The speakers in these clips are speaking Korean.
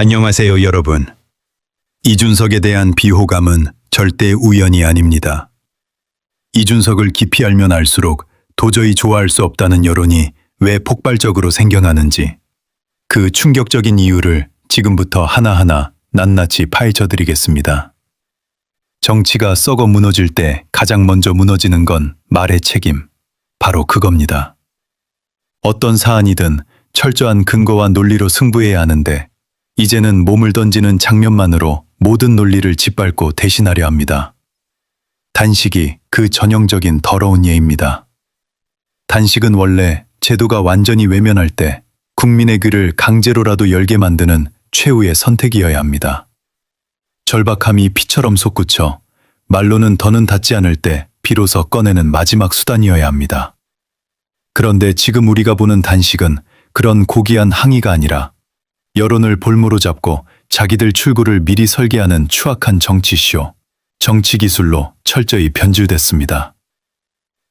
안녕하세요, 여러분. 이준석에 대한 비호감은 절대 우연이 아닙니다. 이준석을 깊이 알면 알수록 도저히 좋아할 수 없다는 여론이 왜 폭발적으로 생겨나는지 그 충격적인 이유를 지금부터 하나하나 낱낱이 파헤쳐 드리겠습니다. 정치가 썩어 무너질 때 가장 먼저 무너지는 건 말의 책임. 바로 그겁니다. 어떤 사안이든 철저한 근거와 논리로 승부해야 하는데 이제는 몸을 던지는 장면만으로 모든 논리를 짓밟고 대신하려 합니다. 단식이 그 전형적인 더러운 예입니다. 단식은 원래 제도가 완전히 외면할 때 국민의 귀를 강제로라도 열게 만드는 최후의 선택이어야 합니다. 절박함이 피처럼 솟구쳐 말로는 더는 닿지 않을 때 비로소 꺼내는 마지막 수단이어야 합니다. 그런데 지금 우리가 보는 단식은 그런 고귀한 항의가 아니라 여론을 볼모로 잡고 자기들 출구를 미리 설계하는 추악한 정치쇼, 정치 기술로 철저히 변질됐습니다.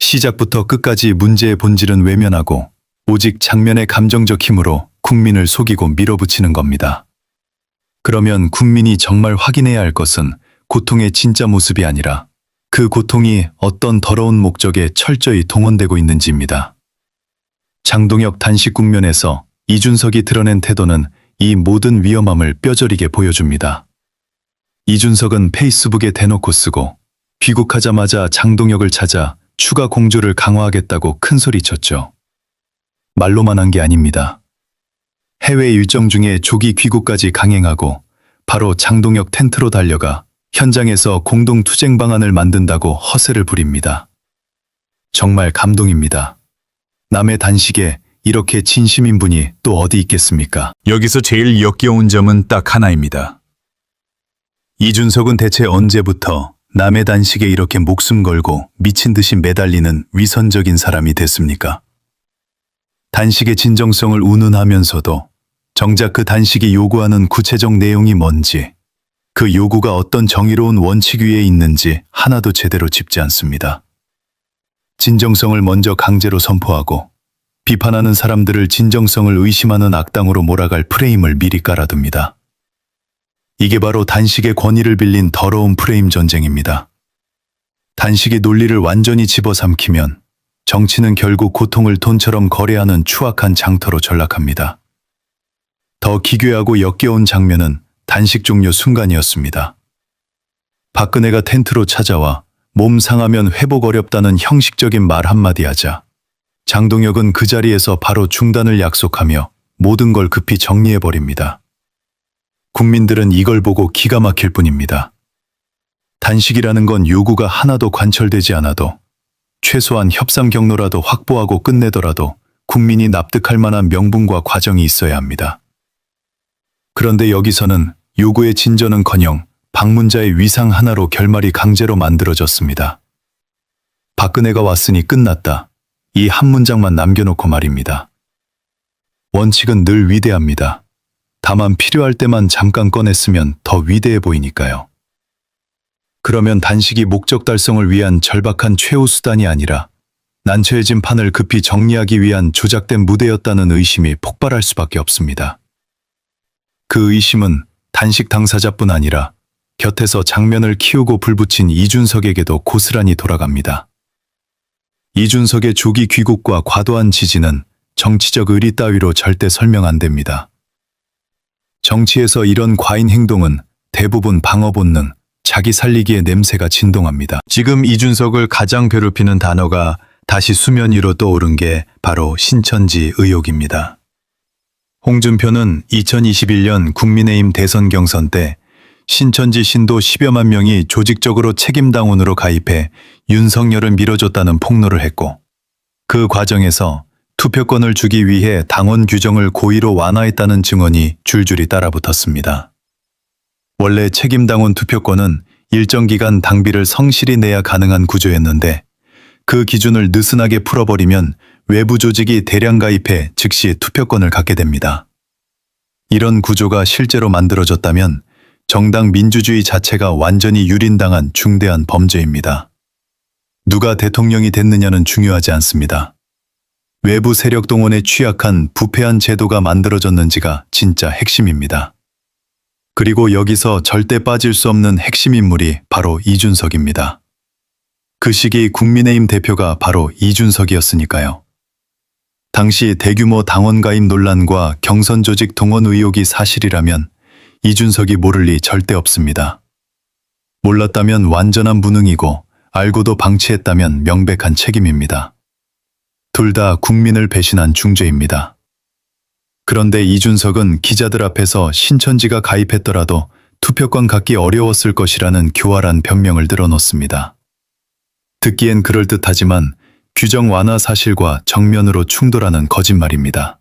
시작부터 끝까지 문제의 본질은 외면하고 오직 장면의 감정적 힘으로 국민을 속이고 밀어붙이는 겁니다. 그러면 국민이 정말 확인해야 할 것은 고통의 진짜 모습이 아니라 그 고통이 어떤 더러운 목적에 철저히 동원되고 있는지입니다. 장동혁 단식 국면에서 이준석이 드러낸 태도는 이 모든 위험함을 뼈저리게 보여줍니다. 이준석은 페이스북에 대놓고 쓰고 귀국하자마자 장동혁을 찾아 추가 공조를 강화하겠다고 큰소리쳤죠. 말로만 한 게 아닙니다. 해외 일정 중에 조기 귀국까지 강행하고 바로 장동혁 텐트로 달려가 현장에서 공동 투쟁 방안을 만든다고 허세를 부립니다. 정말 감동입니다. 남의 단식에 이렇게 진심인 분이 또 어디 있겠습니까? 여기서 제일 역겨운 점은 딱 하나입니다. 이준석은 대체 언제부터 남의 단식에 이렇게 목숨 걸고 미친 듯이 매달리는 위선적인 사람이 됐습니까? 단식의 진정성을 운운하면서도 정작 그 단식이 요구하는 구체적 내용이 뭔지, 그 요구가 어떤 정의로운 원칙 위에 있는지 하나도 제대로 짚지 않습니다. 진정성을 먼저 강제로 선포하고 비판하는 사람들을 진정성을 의심하는 악당으로 몰아갈 프레임을 미리 깔아둡니다. 이게 바로 단식의 권위를 빌린 더러운 프레임 전쟁입니다. 단식의 논리를 완전히 집어삼키면 정치는 결국 고통을 돈처럼 거래하는 추악한 장터로 전락합니다. 더 기괴하고 역겨운 장면은 단식 종료 순간이었습니다. 박근혜가 텐트로 찾아와 몸 상하면 회복 어렵다는 형식적인 말 한마디 하자 장동혁은 그 자리에서 바로 중단을 약속하며 모든 걸 급히 정리해버립니다. 국민들은 이걸 보고 기가 막힐 뿐입니다. 단식이라는 건 요구가 하나도 관철되지 않아도 최소한 협상 경로라도 확보하고 끝내더라도 국민이 납득할 만한 명분과 과정이 있어야 합니다. 그런데 여기서는 요구의 진전은커녕 방문자의 위상 하나로 결말이 강제로 만들어졌습니다. 박근혜가 왔으니 끝났다. 이 한 문장만 남겨놓고 말입니다. 원칙은 늘 위대합니다. 다만 필요할 때만 잠깐 꺼냈으면 더 위대해 보이니까요. 그러면 단식이 목적 달성을 위한 절박한 최후 수단이 아니라 난처해진 판을 급히 정리하기 위한 조작된 무대였다는 의심이 폭발할 수밖에 없습니다. 그 의심은 단식 당사자뿐 아니라 곁에서 장면을 키우고 불붙인 이준석에게도 고스란히 돌아갑니다. 이준석의 조기 귀국과 과도한 지지는 정치적 의리 따위로 절대 설명 안 됩니다. 정치에서 이런 과인 행동은 대부분 방어 본능, 자기 살리기의 냄새가 진동합니다. 지금 이준석을 가장 괴롭히는 단어가 다시 수면 위로 떠오른 게 바로 신천지 의혹입니다. 홍준표는 2021년 국민의힘 대선 경선 때 신천지 신도 10여만 명이 조직적으로 책임당원으로 가입해 윤석열을 밀어줬다는 폭로를 했고 그 과정에서 투표권을 주기 위해 당원 규정을 고의로 완화했다는 증언이 줄줄이 따라붙었습니다. 원래 책임당원 투표권은 일정 기간 당비를 성실히 내야 가능한 구조였는데 그 기준을 느슨하게 풀어버리면 외부 조직이 대량 가입해 즉시 투표권을 갖게 됩니다. 이런 구조가 실제로 만들어졌다면 정당 민주주의 자체가 완전히 유린당한 중대한 범죄입니다. 누가 대통령이 됐느냐는 중요하지 않습니다. 외부 세력 동원에 취약한 부패한 제도가 만들어졌는지가 진짜 핵심입니다. 그리고 여기서 절대 빠질 수 없는 핵심 인물이 바로 이준석입니다. 그 시기 국민의힘 대표가 바로 이준석이었으니까요. 당시 대규모 당원 가입 논란과 경선 조직 동원 의혹이 사실이라면 이준석이 모를 리 절대 없습니다. 몰랐다면 완전한 무능이고 알고도 방치했다면 명백한 책임입니다. 둘 다 국민을 배신한 중죄입니다. 그런데 이준석은 기자들 앞에서 신천지가 가입했더라도 투표권 갖기 어려웠을 것이라는 교활한 변명을 늘어놓습니다. 듣기엔 그럴듯하지만 규정 완화 사실과 정면으로 충돌하는 거짓말입니다.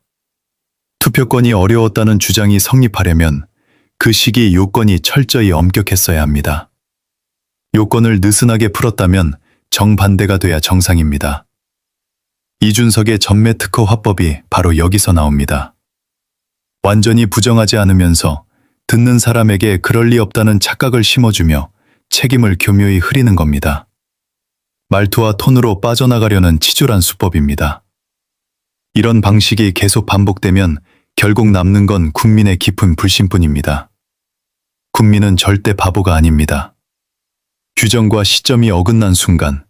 투표권이 어려웠다는 주장이 성립하려면 그 시기 요건이 철저히 엄격했어야 합니다. 요건을 느슨하게 풀었다면 정반대가 돼야 정상입니다. 이준석의 전매 특허 화법이 바로 여기서 나옵니다. 완전히 부정하지 않으면서 듣는 사람에게 그럴 리 없다는 착각을 심어주며 책임을 교묘히 흐리는 겁니다. 말투와 톤으로 빠져나가려는 치졸한 수법입니다. 이런 방식이 계속 반복되면 결국 남는 건 국민의 깊은 불신뿐입니다. 국민은 절대 바보가 아닙니다. 규정과 시점이 어긋난 순간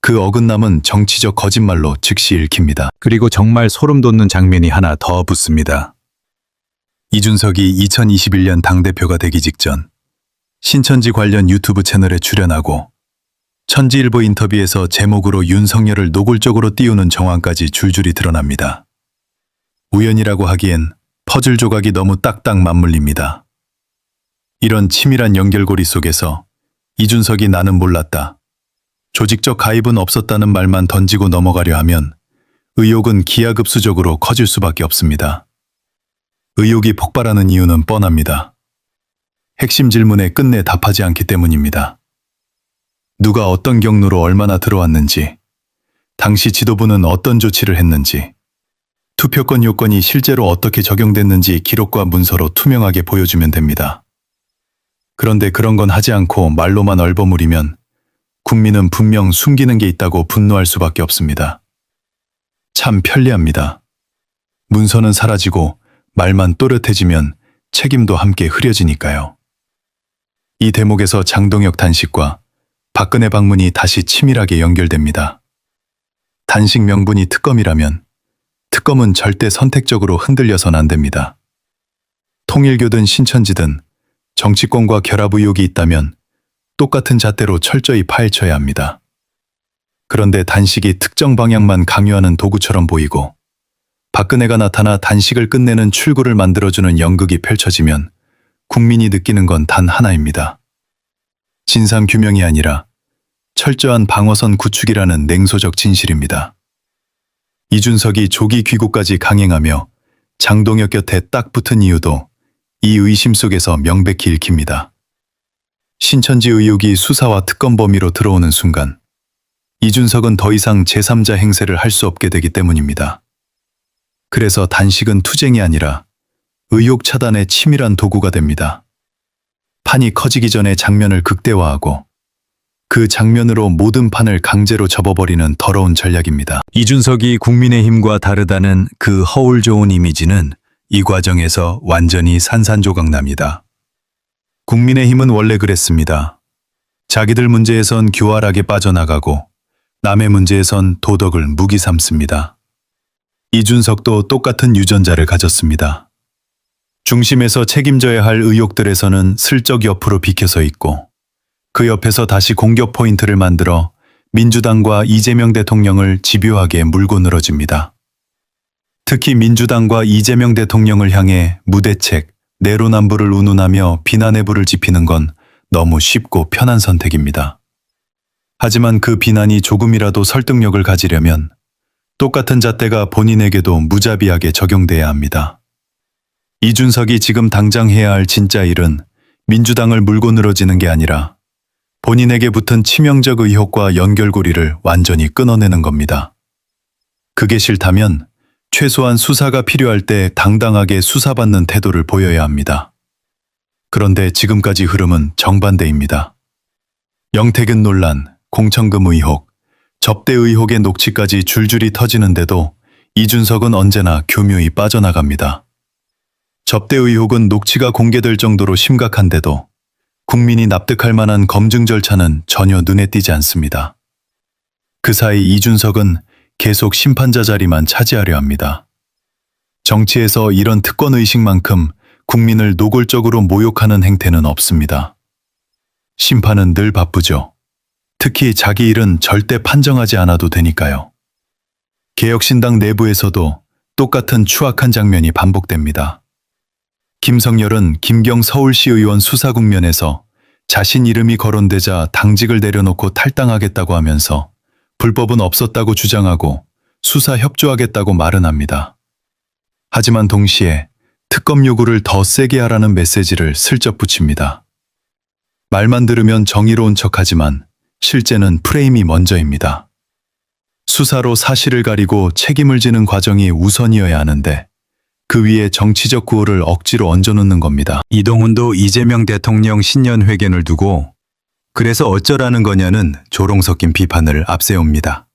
그 어긋남은 정치적 거짓말로 즉시 읽힙니다. 그리고 정말 소름 돋는 장면이 하나 더 붙습니다. 이준석이 2021년 당대표가 되기 직전 신천지 관련 유튜브 채널에 출연하고 천지일보 인터뷰에서 제목으로 윤석열을 노골적으로 띄우는 정황까지 줄줄이 드러납니다. 우연이라고 하기엔 퍼즐 조각이 너무 딱딱 맞물립니다. 이런 치밀한 연결고리 속에서 이준석이 나는 몰랐다. 조직적 가입은 없었다는 말만 던지고 넘어가려 하면 의혹은 기하급수적으로 커질 수밖에 없습니다. 의혹이 폭발하는 이유는 뻔합니다. 핵심 질문에 끝내 답하지 않기 때문입니다. 누가 어떤 경로로 얼마나 들어왔는지, 당시 지도부는 어떤 조치를 했는지, 투표권 요건이 실제로 어떻게 적용됐는지 기록과 문서로 투명하게 보여주면 됩니다. 그런데 그런 건 하지 않고 말로만 얼버무리면 국민은 분명 숨기는 게 있다고 분노할 수밖에 없습니다. 참 편리합니다. 문서는 사라지고 말만 또렷해지면 책임도 함께 흐려지니까요. 이 대목에서 장동혁 단식과 박근혜 방문이 다시 치밀하게 연결됩니다. 단식 명분이 특검이라면 특검은 절대 선택적으로 흔들려선 안 됩니다. 통일교든 신천지든 정치권과 결합 의혹이 있다면 똑같은 잣대로 철저히 파헤쳐야 합니다. 그런데 단식이 특정 방향만 강요하는 도구처럼 보이고 박근혜가 나타나 단식을 끝내는 출구를 만들어주는 연극이 펼쳐지면 국민이 느끼는 건 단 하나입니다. 진상 규명이 아니라 철저한 방어선 구축이라는 냉소적 진실입니다. 이준석이 조기 귀국까지 강행하며 장동혁 곁에 딱 붙은 이유도 이 의심 속에서 명백히 읽힙니다. 신천지 의혹이 수사와 특검 범위로 들어오는 순간 이준석은 더 이상 제3자 행세를 할 수 없게 되기 때문입니다. 그래서 단식은 투쟁이 아니라 의혹 차단의 치밀한 도구가 됩니다. 판이 커지기 전에 장면을 극대화하고 그 장면으로 모든 판을 강제로 접어버리는 더러운 전략입니다. 이준석이 국민의힘과 다르다는 그 허울 좋은 이미지는 이 과정에서 완전히 산산조각납니다. 국민의힘은 원래 그랬습니다. 자기들 문제에선 교활하게 빠져나가고 남의 문제에선 도덕을 무기 삼습니다. 이준석도 똑같은 유전자를 가졌습니다. 중심에서 책임져야 할 의혹들에서는 슬쩍 옆으로 비켜서 있고 그 옆에서 다시 공격 포인트를 만들어 민주당과 이재명 대통령을 집요하게 물고 늘어집니다. 특히 민주당과 이재명 대통령을 향해 무대책, 내로남불을 운운하며 비난의 불을 지피는 건 너무 쉽고 편한 선택입니다. 하지만 그 비난이 조금이라도 설득력을 가지려면 똑같은 잣대가 본인에게도 무자비하게 적용돼야 합니다. 이준석이 지금 당장 해야 할 진짜 일은 민주당을 물고 늘어지는 게 아니라 본인에게 붙은 치명적 의혹과 연결고리를 완전히 끊어내는 겁니다. 그게 싫다면 최소한 수사가 필요할 때 당당하게 수사받는 태도를 보여야 합니다. 그런데 지금까지 흐름은 정반대입니다. 영태균 논란, 공천금 의혹, 접대 의혹의 녹취까지 줄줄이 터지는데도 이준석은 언제나 교묘히 빠져나갑니다. 접대 의혹은 녹취가 공개될 정도로 심각한데도 국민이 납득할 만한 검증 절차는 전혀 눈에 띄지 않습니다. 그 사이 이준석은 계속 심판자 자리만 차지하려 합니다. 정치에서 이런 특권 의식만큼 국민을 노골적으로 모욕하는 행태는 없습니다. 심판은 늘 바쁘죠. 특히 자기 일은 절대 판정하지 않아도 되니까요. 개혁신당 내부에서도 똑같은 추악한 장면이 반복됩니다. 김성열은 김경 서울시 의원 수사 국면에서 자신 이름이 거론되자 당직을 내려놓고 탈당하겠다고 하면서 불법은 없었다고 주장하고 수사 협조하겠다고 말은 합니다. 하지만 동시에 특검 요구를 더 세게 하라는 메시지를 슬쩍 붙입니다. 말만 들으면 정의로운 척하지만 실제는 프레임이 먼저입니다. 수사로 사실을 가리고 책임을 지는 과정이 우선이어야 하는데 그 위에 정치적 구호를 억지로 얹어놓는 겁니다. 이동훈도 이재명 대통령 신년 회견을 두고 그래서 어쩌라는 거냐는 조롱 섞인 비판을 앞세웁니다.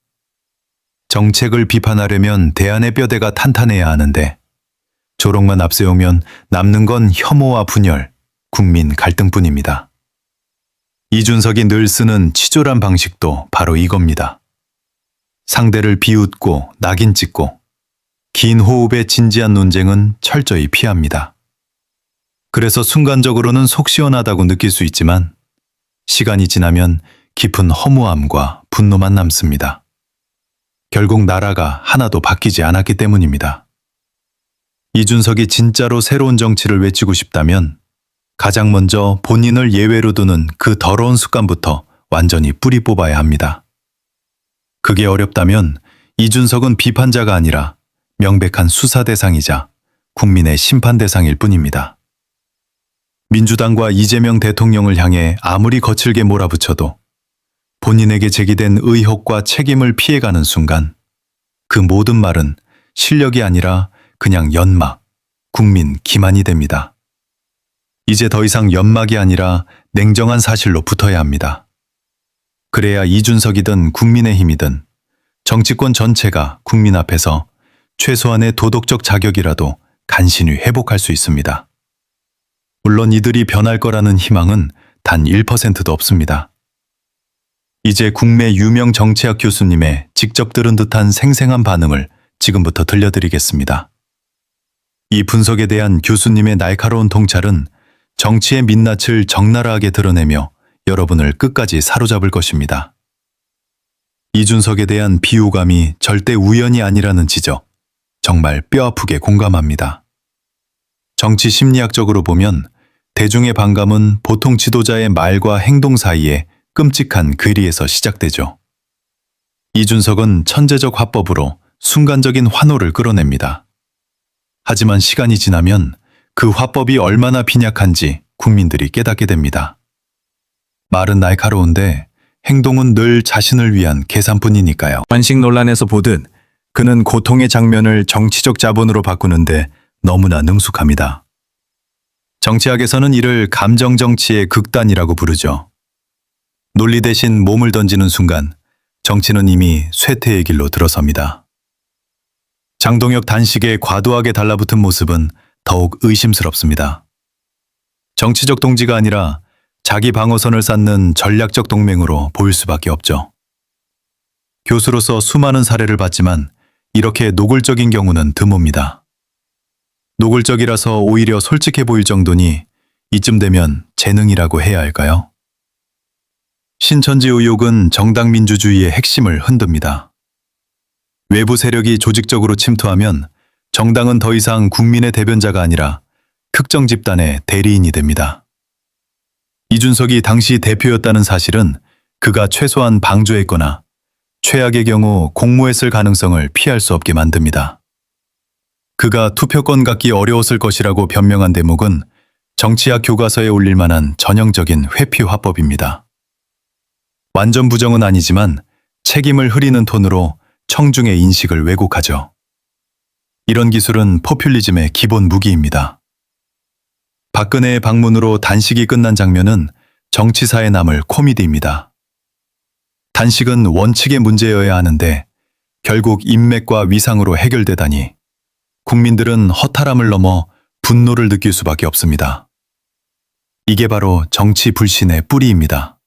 정책을 비판하려면 대안의 뼈대가 탄탄해야 하는데 조롱만 앞세우면 남는 건 혐오와 분열, 국민 갈등뿐입니다. 이준석이 늘 쓰는 치졸한 방식도 바로 이겁니다. 상대를 비웃고 낙인 찍고 긴 호흡의 진지한 논쟁은 철저히 피합니다. 그래서 순간적으로는 속 시원하다고 느낄 수 있지만 시간이 지나면 깊은 허무함과 분노만 남습니다. 결국 나라가 하나도 바뀌지 않았기 때문입니다. 이준석이 진짜로 새로운 정치를 외치고 싶다면 가장 먼저 본인을 예외로 두는 그 더러운 습관부터 완전히 뿌리 뽑아야 합니다. 그게 어렵다면 이준석은 비판자가 아니라 명백한 수사 대상이자 국민의 심판 대상일 뿐입니다. 민주당과 이재명 대통령을 향해 아무리 거칠게 몰아붙여도 본인에게 제기된 의혹과 책임을 피해가는 순간 그 모든 말은 실력이 아니라 그냥 연막, 국민 기만이 됩니다. 이제 더 이상 연막이 아니라 냉정한 사실로 붙어야 합니다. 그래야 이준석이든 국민의힘이든 정치권 전체가 국민 앞에서 최소한의 도덕적 자격이라도 간신히 회복할 수 있습니다. 물론 이들이 변할 거라는 희망은 단 1%도 없습니다. 이제 국내 유명 정치학 교수님의 직접 들은 듯한 생생한 반응을 지금부터 들려드리겠습니다. 이 분석에 대한 교수님의 날카로운 통찰은 정치의 민낯을 적나라하게 드러내며 여러분을 끝까지 사로잡을 것입니다. 이준석에 대한 비호감이 절대 우연이 아니라는 지적, 정말 뼈아프게 공감합니다. 정치 심리학적으로 보면 대중의 반감은 보통 지도자의 말과 행동 사이에 끔찍한 괴리에서 시작되죠. 이준석은 천재적 화법으로 순간적인 환호를 끌어냅니다. 하지만 시간이 지나면 그 화법이 얼마나 빈약한지 국민들이 깨닫게 됩니다. 말은 날카로운데 행동은 늘 자신을 위한 계산뿐이니까요. 관식 논란에서 보듯 그는 고통의 장면을 정치적 자본으로 바꾸는데 너무나 능숙합니다. 정치학에서는 이를 감정 정치의 극단이라고 부르죠. 논리 대신 몸을 던지는 순간 정치는 이미 쇠퇴의 길로 들어섭니다. 장동혁 단식에 과도하게 달라붙은 모습은 더욱 의심스럽습니다. 정치적 동지가 아니라 자기 방어선을 쌓는 전략적 동맹으로 보일 수밖에 없죠. 교수로서 수많은 사례를 봤지만 이렇게 노골적인 경우는 드뭅니다. 노골적이라서 오히려 솔직해 보일 정도니 이쯤 되면 재능이라고 해야 할까요? 신천지 의혹은 정당 민주주의의 핵심을 흔듭니다. 외부 세력이 조직적으로 침투하면 정당은 더 이상 국민의 대변자가 아니라 특정 집단의 대리인이 됩니다. 이준석이 당시 대표였다는 사실은 그가 최소한 방조했거나 최악의 경우 공모했을 가능성을 피할 수 없게 만듭니다. 그가 투표권 갖기 어려웠을 것이라고 변명한 대목은 정치학 교과서에 올릴 만한 전형적인 회피 화법입니다. 완전 부정은 아니지만 책임을 흐리는 톤으로 청중의 인식을 왜곡하죠. 이런 기술은 포퓰리즘의 기본 무기입니다. 박근혜의 방문으로 단식이 끝난 장면은 정치사에 남을 코미디입니다. 단식은 원칙의 문제여야 하는데 결국 인맥과 위상으로 해결되다니 국민들은 허탈함을 넘어 분노를 느낄 수밖에 없습니다. 이게 바로 정치 불신의 뿌리입니다.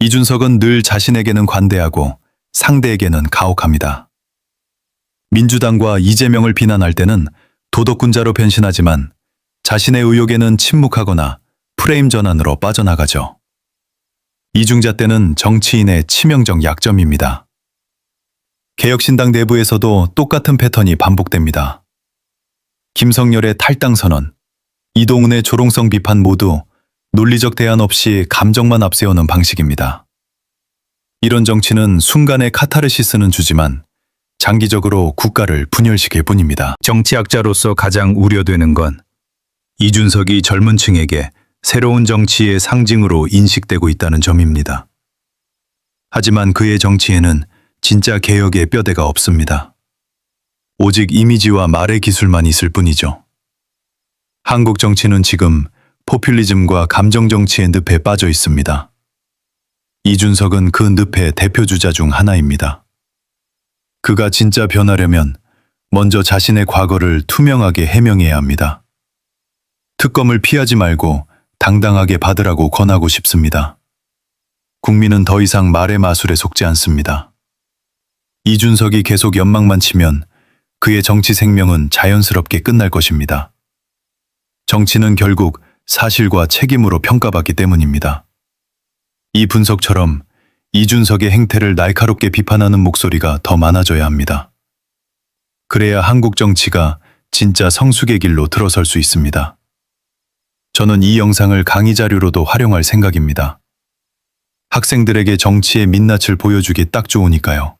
이준석은 늘 자신에게는 관대하고 상대에게는 가혹합니다. 민주당과 이재명을 비난할 때는 도덕군자로 변신하지만 자신의 의혹에는 침묵하거나 프레임 전환으로 빠져나가죠. 이중자 때는 정치인의 치명적 약점입니다. 개혁신당 내부에서도 똑같은 패턴이 반복됩니다. 김성열의 탈당 선언, 이동훈의 조롱성 비판 모두 논리적 대안 없이 감정만 앞세우는 방식입니다. 이런 정치는 순간의 카타르시스는 주지만 장기적으로 국가를 분열시킬 뿐입니다. 정치학자로서 가장 우려되는 건 이준석이 젊은 층에게 새로운 정치의 상징으로 인식되고 있다는 점입니다. 하지만 그의 정치에는 진짜 개혁의 뼈대가 없습니다. 오직 이미지와 말의 기술만 있을 뿐이죠. 한국 정치는 지금 포퓰리즘과 감정 정치의 늪에 빠져 있습니다. 이준석은 그 늪의 대표 주자 중 하나입니다. 그가 진짜 변하려면 먼저 자신의 과거를 투명하게 해명해야 합니다. 특검을 피하지 말고 당당하게 받으라고 권하고 싶습니다. 국민은 더 이상 말의 마술에 속지 않습니다. 이준석이 계속 연막만 치면 그의 정치 생명은 자연스럽게 끝날 것입니다. 정치는 결국 사실과 책임으로 평가받기 때문입니다. 이 분석처럼 이준석의 행태를 날카롭게 비판하는 목소리가 더 많아져야 합니다. 그래야 한국 정치가 진짜 성숙의 길로 들어설 수 있습니다. 저는 이 영상을 강의 자료로도 활용할 생각입니다. 학생들에게 정치의 민낯을 보여주기 딱 좋으니까요.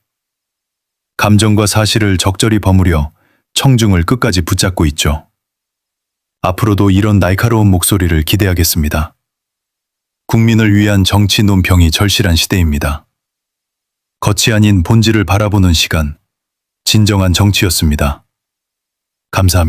감정과 사실을 적절히 버무려 청중을 끝까지 붙잡고 있죠. 앞으로도 이런 날카로운 목소리를 기대하겠습니다. 국민을 위한 정치 논평이 절실한 시대입니다. 겉이 아닌 본질을 바라보는 시간, 진정한 정치였습니다. 감사합니다.